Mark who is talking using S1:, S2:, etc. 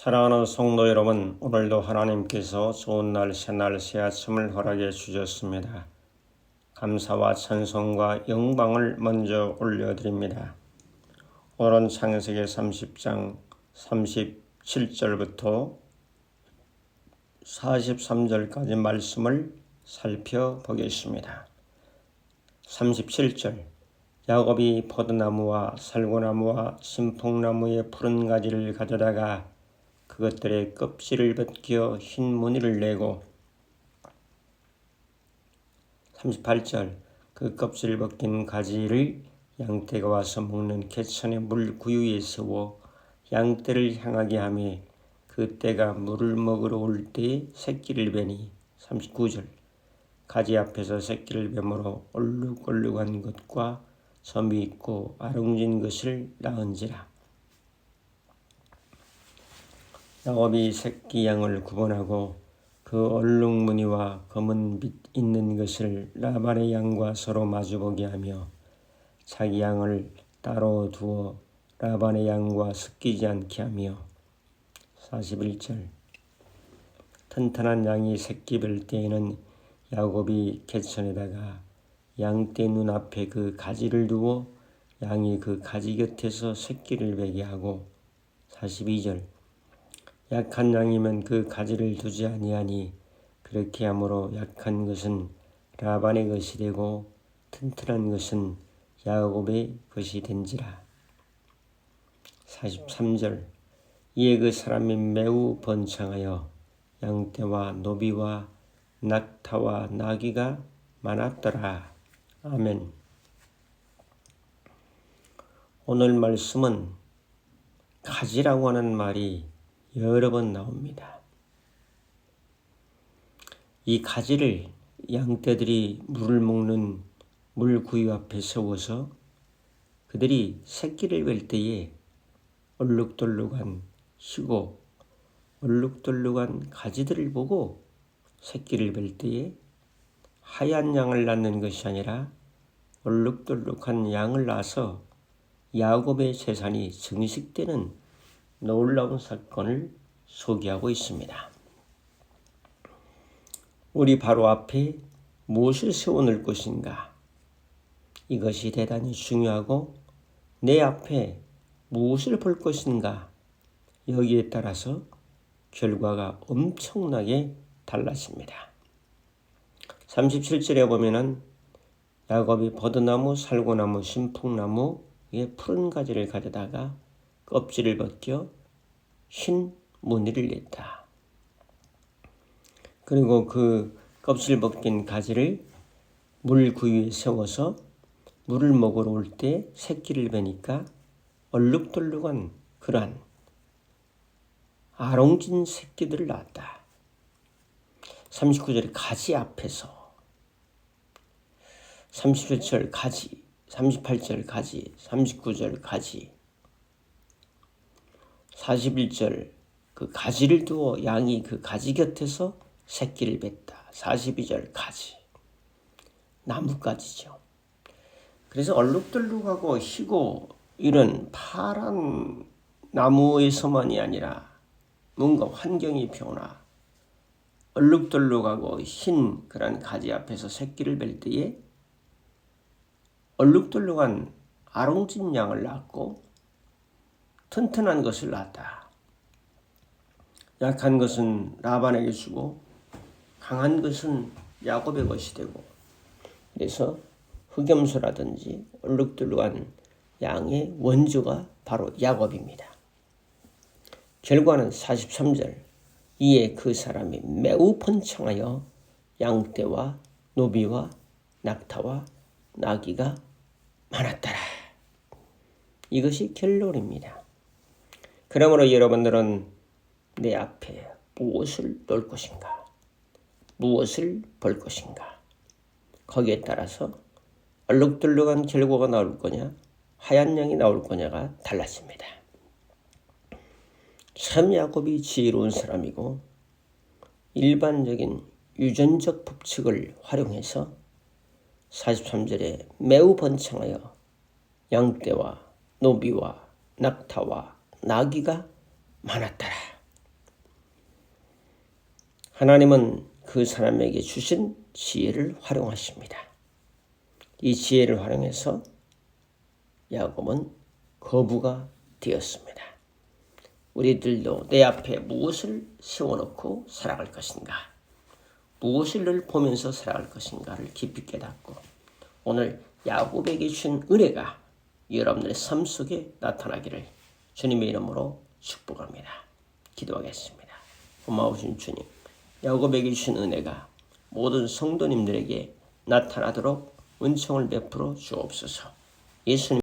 S1: 사랑하는 성도 여러분, 오늘도 하나님께서 좋은 날, 새날, 새 아침을 허락해 주셨습니다. 감사와 찬송과 영광을 먼저 올려드립니다. 오늘은 창세기 30장 37절부터 43절까지 말씀을 살펴보겠습니다. 37절 야곱이 포도나무와 살구나무와 신풍나무의 푸른 가지를 가져다가 그것들의 껍질을 벗겨 흰 무늬를 내고 38절 그 껍질을 벗긴 가지를 양떼가 와서 먹는 개천의 물 구유에 세워 양떼를 향하게 하며 그 떼가 물을 먹으러 올 때에 새끼를 베니. 39절 가지 앞에서 새끼를 베므로 얼룩얼룩한 것과 점이 있고 아롱진 것을 낳은지라 야곱이 새끼 양을 구분하고 그 얼룩무늬와 검은 빛 있는 것을 라반의 양과 서로 마주보게 하며 자기 양을 따로 두어 라반의 양과 섞이지 않게 하며 41절. 튼튼한 양이 새끼 별 때에는 야곱이 개천에다가 양떼 눈앞에 그 가지를 두어 양이 그 가지 곁에서 새끼를 베게 하고 42절 약한 양이면 그 가지를 두지 아니하니 그렇게 함으로 약한 것은 라반의 것이 되고 튼튼한 것은 야곱의 것이 된지라. 43절 이에 그 사람이 매우 번창하여 양떼와 노비와 낙타와 나귀가 많았더라. 아멘. 오늘 말씀은 가지라고 하는 말이 여러 번 나옵니다. 이 가지를 양떼들이 물을 먹는 물구유 앞에 세워서 그들이 새끼를 뵐 때에 얼룩덜룩한 희고 얼룩덜룩한 가지들을 보고 새끼를 뵐 때에 하얀 양을 낳는 것이 아니라 얼룩덜룩한 양을 낳아서 야곱의 재산이 증식되는 놀라운 사건을 소개하고 있습니다. 우리 바로 앞에 무엇을 세워놓을 것인가? 이것이 대단히 중요하고 내 앞에 무엇을 볼 것인가? 여기에 따라서 결과가 엄청나게 달라집니다. 37절에 보면은 야곱이 버드나무, 살구나무, 신풍나무 의 푸른 가지를 가져다가 껍질을 벗겨 흰 무늬를 냈다. 그리고 그 껍질 벗긴 가지를 물 구유에 세워서 물을 먹으러 올 때 새끼를 베니까 얼룩덜룩한 그러한 아롱진 새끼들을 낳았다. 39절에 가지 앞에서 37절 가지, 38절 가지, 39절 가지 41절 그 가지를 두어 양이 그 가지 곁에서 새끼를 뱉다. 42절 가지. 나뭇가지죠. 그래서 얼룩덜룩하고 희고 이런 파란 나무에서만이 아니라 뭔가 환경이 변화 얼룩덜룩하고 흰 그런 가지 앞에서 새끼를 뵐 때에 얼룩덜룩한 아롱진 양을 낳고 튼튼한 것을 낳았다. 약한 것은 라반에게 주고 강한 것은 야곱의 것이 되고 그래서 흑염소라든지 얼룩덜룩한 양의 원조가 바로 야곱입니다. 결과는 43절 이에 그 사람이 매우 번창하여 양떼와 노비와 낙타와 나귀가 많았더라. 이것이 결론입니다. 그러므로 여러분들은 내 앞에 무엇을 놓을 것인가? 무엇을 볼 것인가? 거기에 따라서 얼룩덜룩한 결과가 나올 거냐, 하얀 양이 나올 거냐가 달라집니다. 참 야곱이 지혜로운 사람이고 일반적인 유전적 법칙을 활용해서 43절에 매우 번창하여 양떼와 노비와 낙타와 나귀가 많았더라. 하나님은 그 사람에게 주신 지혜를 활용하십니다. 이 지혜를 활용해서 야곱은 거부가 되었습니다. 우리들도 내 앞에 무엇을 세워놓고 살아갈 것인가? 무엇을 늘 보면서 살아갈 것인가를 깊이 깨닫고 오늘 야곱에게 준 은혜가 여러분들의 삶 속에 나타나기를 주님의 이름으로 축복합니다. 기도하겠습니다. 고마우신 주님, 야곱에게 주신 은혜가 모든 성도님들에게 나타나도록 은총을 베풀어 주옵소서. 예수님